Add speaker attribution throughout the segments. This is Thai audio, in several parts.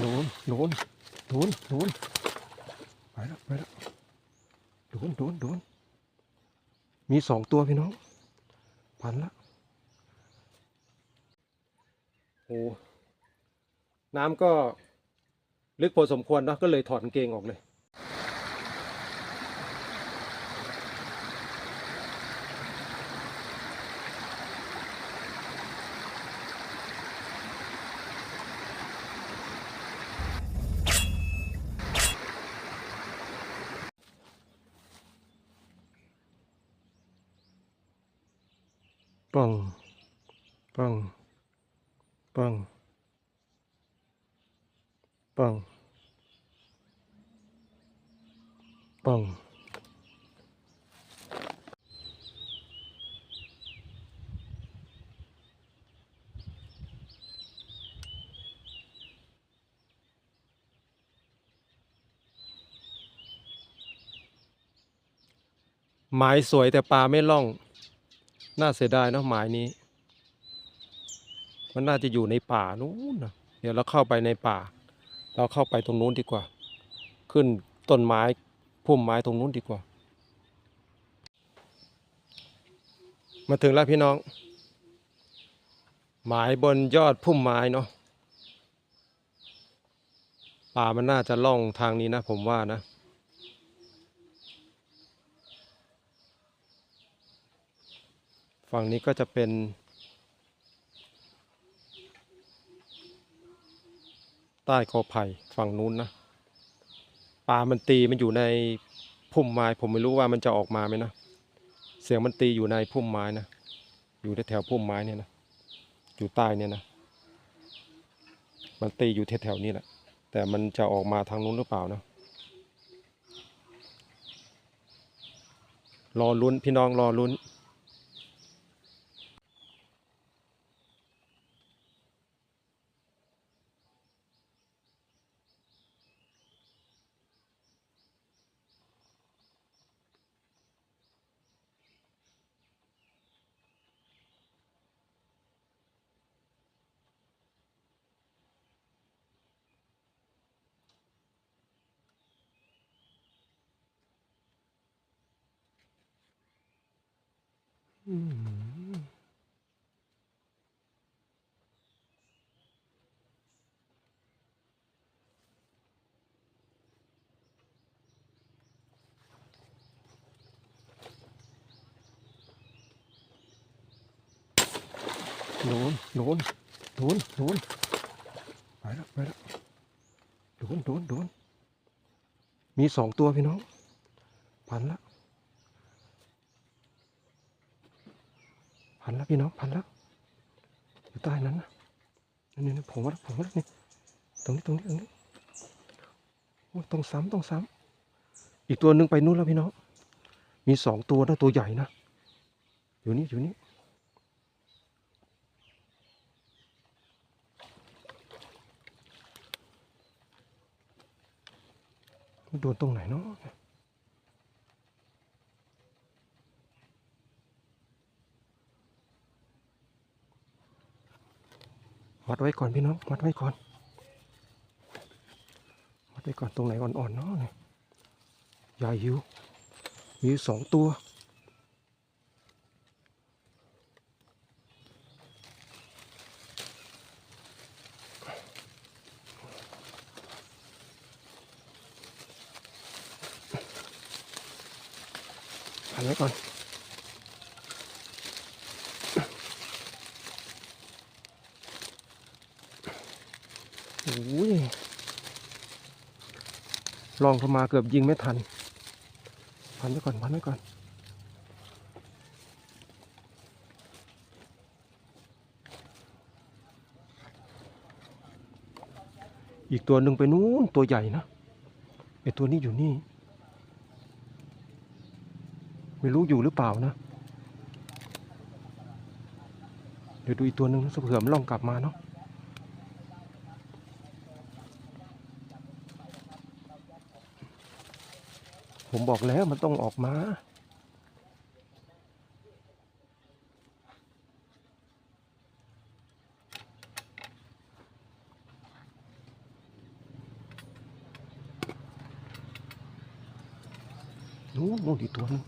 Speaker 1: โดนโดนโดนโดนไปแล้วไปแล้วโดนโดนโดนมีสองตัวพี่น้อง พันละโอ้น้ำก็ลึกพอสมควรเนาะก็เลยถอดกางเกงออกเลย ปังปังปังปังปังหมายสวยแต่ปลาไม่ล่อง น่าเสียดายเนาะหมายนี้ มันน่าจะอยู่ในป่านู้นนะเดี๋ยวเราเข้าไปในป่า เราเข้าไปตรงนู้นดีกว่า ขึ้นต้นไม้พุ่มไม้ตรงนู้นดีกว่า มาถึงแล้วพี่น้อง หมายบนยอดพุ่มไม้เนาะป่ามันน่าจะล่องทางนี้นะผมว่านะ ฝั่งนี้ก็จะเป็นใต้คอไผ่ฝั่งนู้นนะปลามันตีมันอยู่ในพุ่มไม้ ผมไม่รู้ว่ามันจะออกมาไหมนะ เสียงมันตีอยู่ในพุ่มไม้นะ อยู่แถวพุ่มไม้เนี่ยนะ อยู่ใต้เนี่ยนะ มันตีอยู่แถวๆนี้แหละ แต่มันจะออกมาทางนู้นหรือเปล่านะ รอลุ้นพี่น้องรอลุ้น อืม โดนโดนโดนโดนไปแล้วไปแล้วโดนโดนโดนมีสองตัวพี่น้อง พันและ พันแล้วพี่น้องพันแล้วอยู่ใต้นั้นนะนี่นี่ผมว่าผมว่านี่ตรงนี้ตรงนี้ตรงนี้โอ้ต้องซ้ำต้องซ้ำอีกตัวหนึ่งไปนู่นแล้วพี่น้องมีสองตัวนะตัวใหญ่นะอยู่นี่อยู่นี่โดนตรงไหนเนาะ มัดไว้ก่อนพี่น้องมัดไว้ก่อนมัดไว้ก่อนตรงไหนอ่อนๆเนาะเนี่ยยาหิว มีสองตัว พันไว้ก่อน โอ้ยล องเข้ามาเกือบยิงไม่ทัน พันไว้ก่อน พันไว้ก่อน อีกตัวหนึ่งไปนู้นตัวใหญ่นะไอตัวนี้อยู่นี่ ไม่รู้อยู่หรือเปล่านะ เดี๋ยวดูอีกตัวหนึ่งนะเผื่อมล่องกลับมาเนาะ ผมบอกแล้วมันต้องออกมานู้นนู่นอีกตัวนึง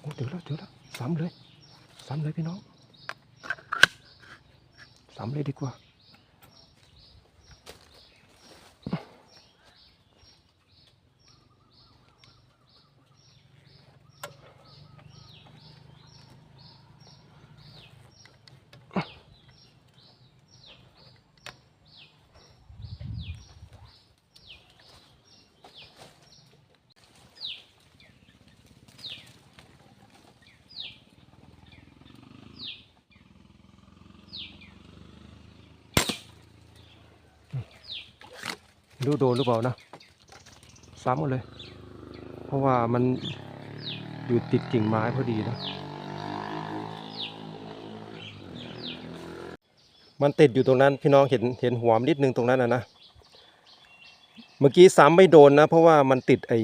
Speaker 1: โอ้เจอแล้วเจอแล้วซ้ำเลยซ้ำเลยพี่น้องซ้ำเลยดีกว่า รู้โดนหรือเปล่านะ ซ้ำกันเลย เพราะว่ามันอยู่ติดกิ่งไม้พอดีนะ มันติดอยู่ตรงนั้นพี่น้องเห็นเห็นหัวมนนิดนึงตรงนั้นนะนะ เมื่อกี้ซ้ำไม่โดนนะ เพราะว่ามันติดไอ้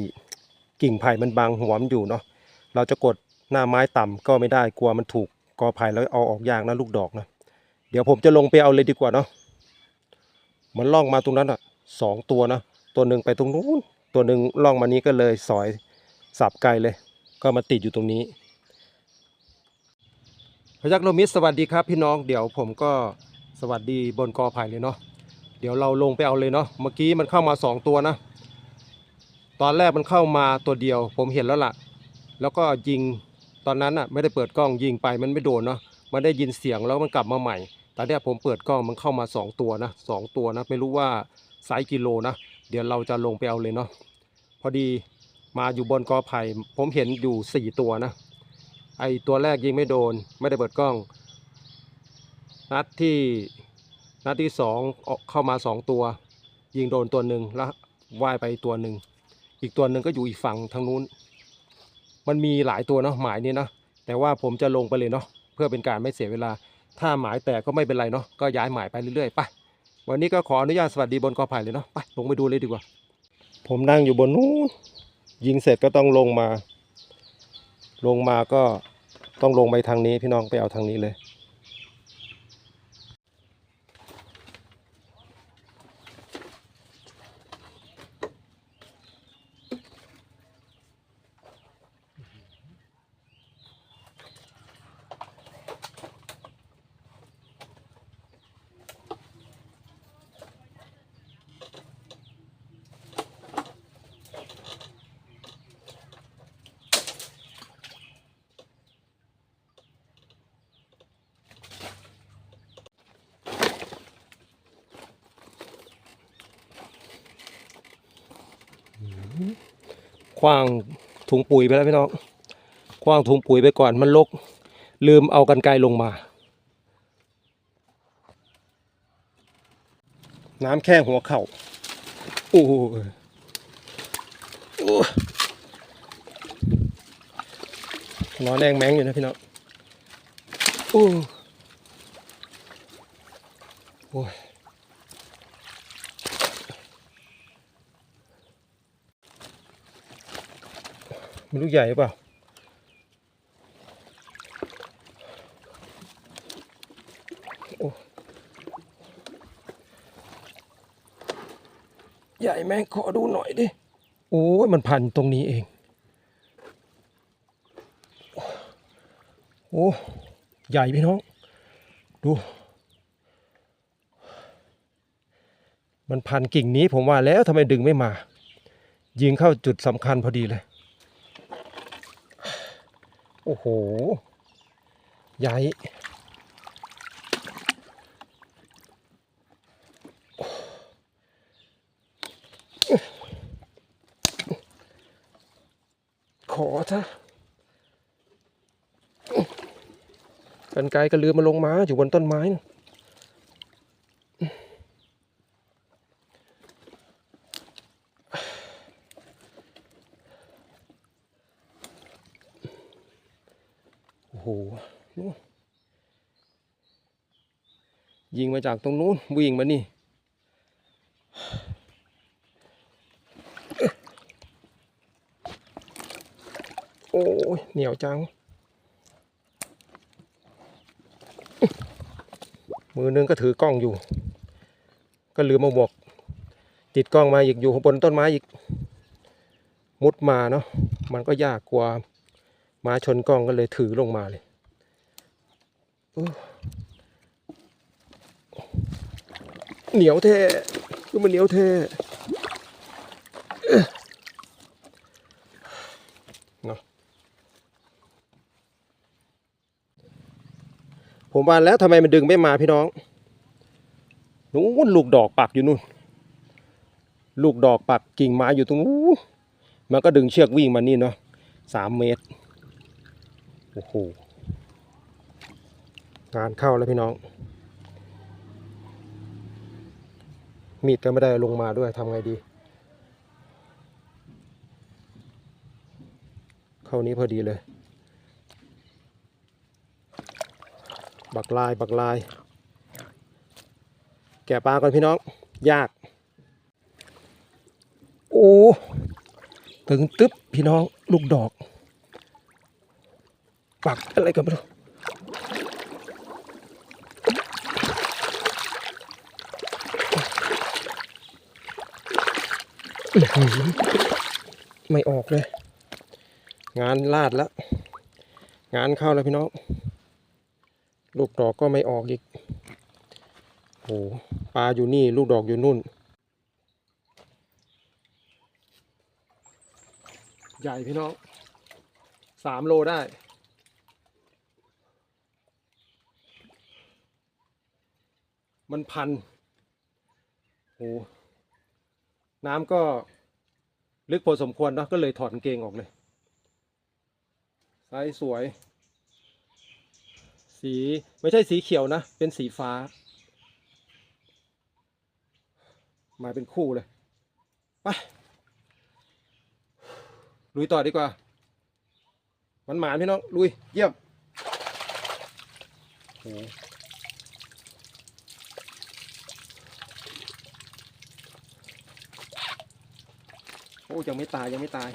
Speaker 1: กิ่งไผ่มันบังหัวมันอยู่เนาะ เราจะกดหน้าไม้ต่ำก็ไม่ได้กลัวมันถูกกอไผ่แล้วเอาออกยากนะลูกดอกนะ เดี๋ยวผมจะลงไปเอาเลยดีกว่าเนาะ มันล่องมาตรงนั้นอะ สองตัวนะตัวหนึ่งไปตรงนู้นตัวหนึ่งล่องมานี้ก็เลยสอยสับไกลเลย ก็มาติดอยู่ตรงนี้ พยักโลมิสสวัสดีครับพี่น้องเดี๋ยวผมก็สวัสดีบนกอไผ่เลยเนาะเดี๋ยวเราลงไปเอาเลยเนาะเมื่อกี้มันเข้ามาสองตัวนะ ตอนแรกมันเข้ามาตัวเดียว ผมเห็นแล้วล่ะ แล้วก็ยิงตอนนั้นอะไม่ได้เปิดกล้องยิงไปมันไม่โดนเนาะมันได้ยินเสียงแล้วมันกลับมาใหม่ตอนเนี้ยผมเปิดกล้องมันเข้ามาสองตัวนะสองตัวนะ ไม่รู้ว่า ไซส์กิโลนะเดี๋ยวเราจะลงไปเอาเลยเนาะพอดีมาอยู่บนกอไผ่ผมเห็นอยู่สี่ตัวนะ ไอตัวแรกยิงไม่โดน ไม่ได้เปิดกล้อง นัดที่นัดที่สองออกเข้ามาสองตัว ยิงโดนตัวหนึ่งแล้วว่ายไปตัวหนึ่งอีกตัวหนึ่งก็อยู่อีกฝั่งทางนู้น มันมีหลายตัวเนาะหมายนี้เนาะแต่ว่าผมจะลงไปเลยเนาะเพื่อเป็นการไม่เสียเวลา ถ้าหมายแตกก็ไม่เป็นไรเนาะก็ย้ายหมายไปเรื่อยๆไป วันนี้ก็ขออนุญาตสวัสดีบนกอไผ่เลยเนาะไปลงไปดูเลยดีกว่า ผมนั่งอยู่บนนู้นยิงเสร็จก็ต้องลงมา ลงมาก็ต้องลงไปทางนี้พี่น้องไปเอาทางนี้เลย คว้างถุงปุ๋ยไปแล้วพี่น้องคว้างถุงปุ๋ยไปก่อนมันลก ลืมเอากันไกลลงมา น้ำแค่หัวเข่าโอ้ยโอ้ยร้อนแดงแมงอยู่นะพี่น้องโอ้โอ้ย ไม่รู้ใหญ่หรือเปล่า โอ้ ใหญ่แม่งขอดูหน่อยดิ โอ้ยมันพันตรงนี้เอง โอ้ ใหญ่พี่น้อง ดู มันพันกิ่งนี้ผมว่าแล้วทำไมดึงไม่มา ยิงเข้าจุดสำคัญพอดีเลย โอ้โห ใหญ่ขอซะกันไกลก็เลือมาลงมาอยู่บนต้นไม้นะโอ้โหนู่นยิง มาจากตรงนู้นวิ่งมานี่ โอ้ยเหนียวจัง มือนึงก็ถือกล้องอยู่ ก็ลืมมาบวกติดกล้องมาอีกอยู่บนต้นไม้อีก มุดมาเนาะมันก็ยากกลัวมาชนกล้องก็เลยถือลงมาเลยอ เหนียวแท้คือมันเหนียวแท้เอ้อเนาะผมว่าแล้วทำไมมันดึงไม่มาพี่น้องนู้นลูกดอกปักอยู่นู่น ลูกดอกปักกิ่งไม้อยู่ตรงนู้นมันก็ดึงเชือกวิ่งมานี่เนาะสามเมตร โอ้โห งานเข้าแล้วพี่น้อง มีดก็ไม่ได้ลงมาด้วยทำไงดีเข้านี้พอดีเลย บักลายบักลาย แกะปลาก่อนพี่น้อง ยาก โอ้ถึงตึ๊บพี่น้องลูกดอก ปักอะไรกันไม่รู้อื้อหือ ไม่ออกเลย งานลาดแล้ว งานเข้าแล้วพี่น้อง ลูกดอกก็ไม่ออกอีกโอ้ปลาอยู่นี่ลูกดอกอยู่นู่น ใหญ่พี่น้องสามโลได้มันพันโอ้ น้ำก็ลึกพอสมควรเนะก็เลยถอดเกงออกเลยไซส์สวย สีไม่ใช่สีเขียวนะ เป็นสีฟ้า มาเป็นคู่เลย ไปลุยต่อดีกว่า มันหมานพี่น้อง ลุย เยี่ยมโอ้โหโอ้ยังไม่ตายยังไม่ตาย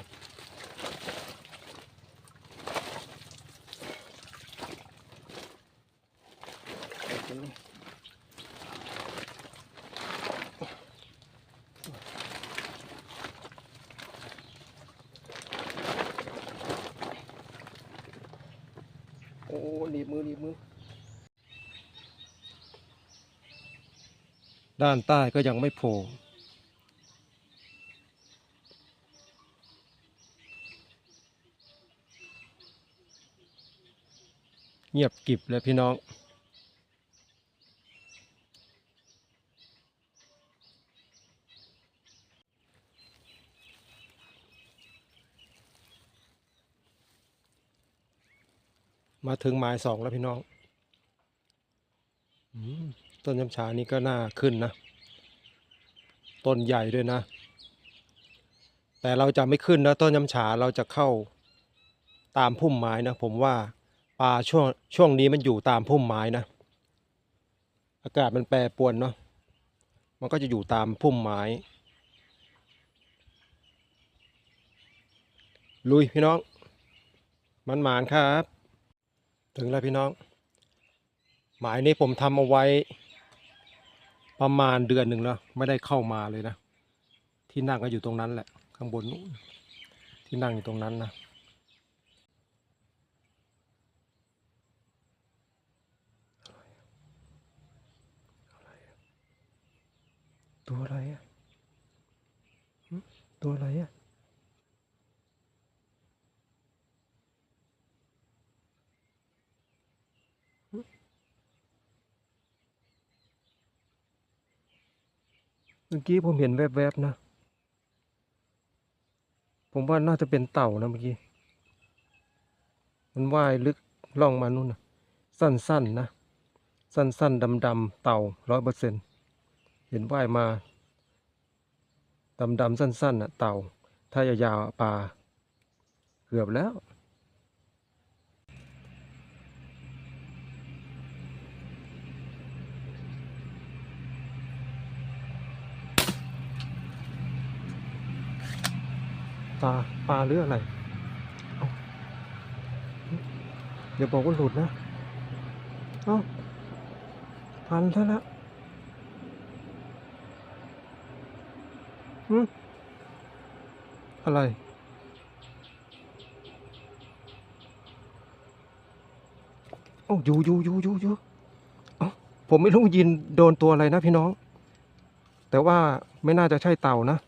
Speaker 1: โอ้หนีบมือหนีบมือ ด้านใต้ก็ยังไม่โผล่ เงียบกิบเลยพี่น้อง มาถึงหมายสองแล้วพี่น้องต้นยำฉานี่ก็น่าขึ้นนะ ต้นใหญ่ด้วยนะ แต่เราจะไม่ขึ้นนะต้นยำฉาเราจะเข้าตามพุ่มไม้นะ ผมว่า ปลาช่วงช่วงนี้มันอยู่ตามพุ่มไม้นะ อากาศมันแปรปรวนเนาะมันก็จะอยู่ตามพุ่มไม้ ลุยพี่น้อง มันหมานครับ ถึงแล้วพี่น้อง หมายนี้ผมทำเอาไว้ ประมาณเดือนหนึ่งแล้วไม่ได้เข้ามาเลยนะ ที่นั่งก็อยู่ตรงนั้นแหละ ข้างบนนู้นที่นั่งอยู่ตรงนั้นนะ ตัวอะไรอะหึตัวอะไรอะเมื่อกี้ผมเห็นแวบๆนะ ผมว่าน่าจะเป็นเต่านะเมื่อกี้ มันว่ายลึกล่องมานู่นนะสั้นๆนะสั้นๆดำๆเต่าร้อยเปอร์เซ็น เห็นว่ายมาดำๆสั้นๆน่ะเต่า ถ้ายาวๆปลาเกือบแล้ว ปลาปลาหรืออะไรเอ้าอย่าบอกว่าหลุดนะ เอ้า พันซะแล้ว อะไร โอ้อยู่อยูยูยู่อยู่ผมไม่รู้ยินโดนตัวอะไรนะพี่น้อง แต่ว่าไม่น่าจะใช่เต่านะ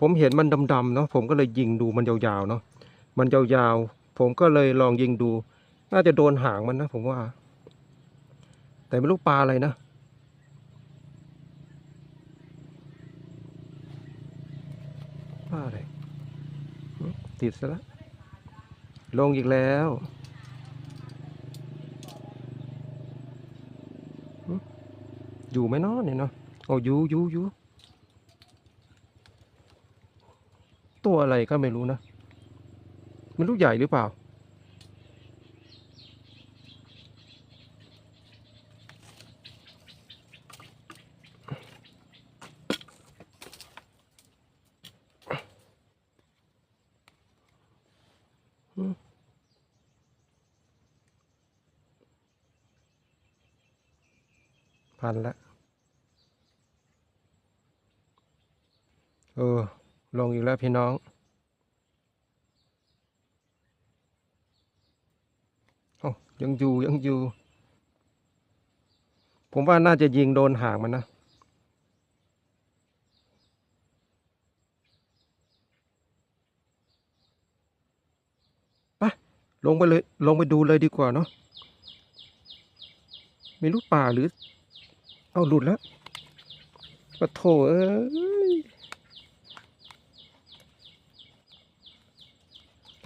Speaker 1: ผมเห็นมันดำๆเนาะผมก็เลยยิงดูมันยาวๆเนาะมันยาวๆ ผมก็เลยลองยิงดู น่าจะโดนหางมันนะผมว่า แต่ไม่รู้ปลาอะไรนะ ติดซะแล้วลงอีกแล้วอยู่ไหมเนาะเนี่ยเนาะโอ้อยู่อยู่อยู่ตัวอะไรก็ไม่รู้นะ ไม่รู้ใหญ่หรือเปล่า พันละ เออ ลงอีกแล้วพี่น้อง โอ้ยังอยู่ยังอยู่ ผมว่าน่าจะยิงโดนห่างมันนะ ไป ลงไปเลย ลงไปดูเลยดีกว่าเนาะไม่รู้ป่าหรือ เอาหลุดแล้วปะโถเอ้ย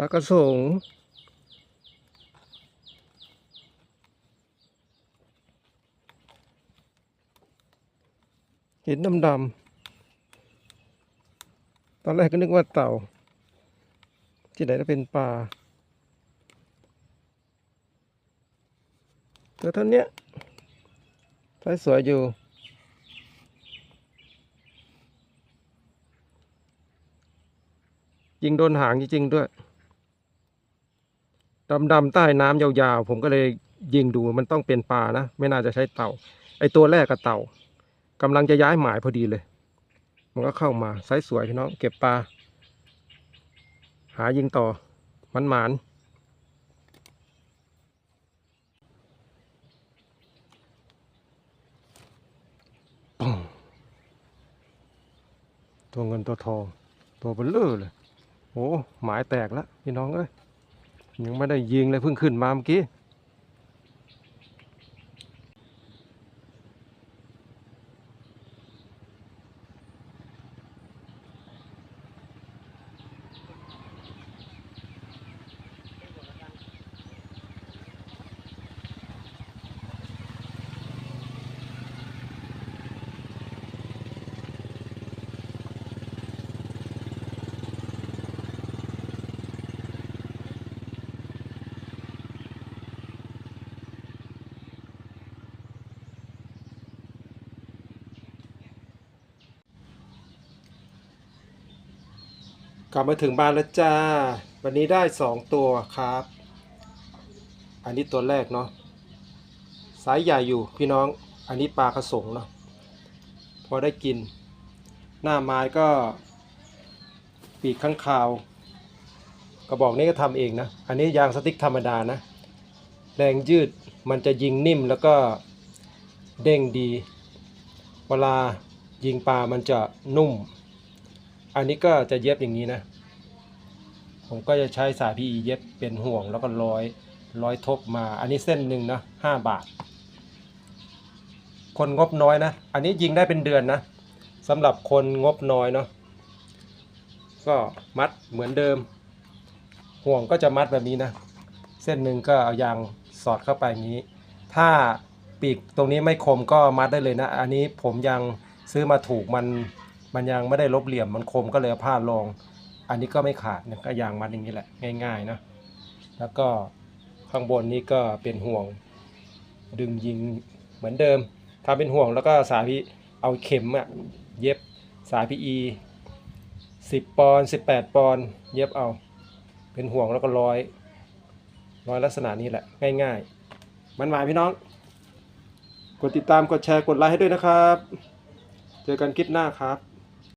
Speaker 1: ลากระสงเห็นดำๆตอนแรกก็นึกว่าเต่า ที่ไหนจะเป็นปลาแต่ท่านเนี้ยสวยสวยอยู่ ยิงโดนหางจริงๆด้วย ดำๆใต้น้ำยาวๆ ผมก็เลยยิงดูมันต้องเป็นปลานะ ไม่น่าจะใช่เต่า ไอตัวแรกกับเต่ากำลังจะย้ายหมายพอดีเลย มันก็เข้ามาไซส์สวยพี่น้องเก็บปลา หายิงต่อมันหมานปองตัวเงินตัวทอง ตัวเบลเลอร์เลยโอ้หมายแตกแล้วพี่น้องเอ้ย ยังไม่ได้ยิงเลยเพิ่งขึ้นมาเมื่อกี้ กลับมาถึงบ้านแล้วจ้า วันนี้ได้สองตัวครับ อันนี้ตัวแรกเนาะสายใหญ่อยู่พี่น้อง อันนี้ปลากระสงเนาะพอได้กิน หน้าไม้ก็ ปีกข้างคาว กระบอกนี้ก็ทำเองนะ อันนี้ยางสติ๊กธรรมดานะ แรงยืดมันจะยิงนิ่มแล้วก็เด้งดี เวลายิงปลามันจะนุ่ม อันนี้ก็จะเย็บอย่างนี้นะ ผมก็จะใช้สายพีเย็บเป็นห่วงแล้วก็ร้อยร้อยทบมา อันนี้เส้นหนึ่งนะห้าบาท คนงบน้อยนะ อันนี้ยิงได้เป็นเดือนนะสำหรับคนงบน้อยเนาะก็มัดเหมือนเดิม ห่วงก็จะมัดแบบนี้นะ เส้นหนึ่งก็เอายางสอดเข้าไปนี้ ถ้าปีกตรงนี้ไม่คมก็มัดได้เลยนะ อันนี้ผมยังซื้อมาถูกมัน มันยังไม่ได้ลบเหลี่ยมมันคมก็เลยเอาผ้ารองอันนี้ก็ไม่ขาดก็ยางมัดอย่างนี้แหละง่ายๆนะแล้วก็ข้างบนนี้ก็เป็นห่วง ดึงยิงเหมือนเดิมทำเป็นห่วงแล้วก็สายพีเอาเข็มอะเย็บสายพีอีสิบปอนสิบแปดปอนเย็บเอา เป็นห่วงแล้วก็ร้อยร้อยลักษณะนี้แหละง่ายๆ มันหมายพี่น้อง กดติดตามกดแชร์กดไลค์ให้ด้วยนะครับ เจอกันคลิปหน้าครับ